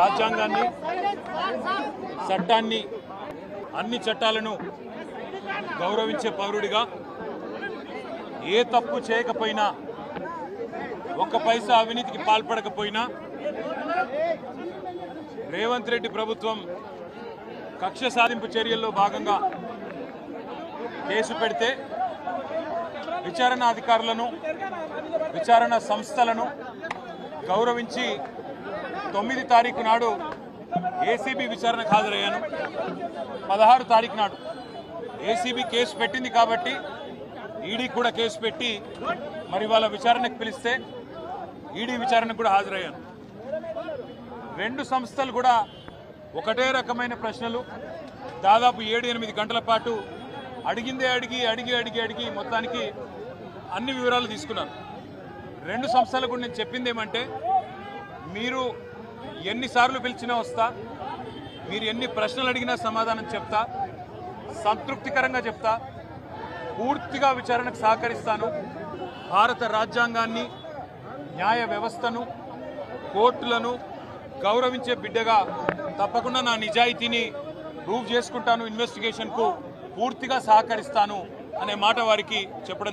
రాజ్యాంగాన్ని చట్టాన్ని అన్ని చట్టాలను గౌరవించే పౌరుడిగా ఏ తప్పు చేయకపోయినా ఒక్క పైసా అవినీతికి పాల్పడకపోయినా రేవంత్ రెడ్డి ప్రభుత్వం కక్ష సాధింపు చర్యల్లో భాగంగా కేసు పెడితే విచారణ అధికారులను విచారణ సంస్థలను గౌరవించి తొమ్మిది తారీఖు నాడు ఏసీబీ విచారణకు హాజరయ్యాను. పదహారు తారీఖు నాడు ఏసీబీ కేసు పెట్టింది కాబట్టి ఈడీ కూడా కేసు పెట్టి మరి వాళ్ళ విచారణకు పిలిస్తే ఈడీ విచారణకు కూడా హాజరయ్యాను. రెండు సంస్థలు కూడా ఒకటే రకమైన ప్రశ్నలు. దాదాపు ఏడు ఎనిమిది గంటల పాటు అడిగిందే అడిగి అడిగి అడిగి అడిగి మొత్తానికి అన్ని వివరాలు తీసుకున్నాను రెండు సంస్థలకు నేను చెప్పింది ఏమంటే మీరు ఎన్నిసార్లు పిలిచినా వస్తా. మీరు ఎన్ని ప్రశ్నలు అడిగినా సమాధానం చెప్తా. సంతృప్తికరంగా చెప్తా. పూర్తిగా విచారణకు సహకరిస్తాను. భారత రాజ్యాంగాన్ని న్యాయ వ్యవస్థను కోర్టులను గౌరవించే బిడ్డగా తప్పకుండా నా నిజాయితీని ప్రూవ్ చేసుకుంటాను. ఇన్వెస్టిగేషన్కు పూర్తిగా సహకరిస్తాను అనే మాట వారికి చెప్పడం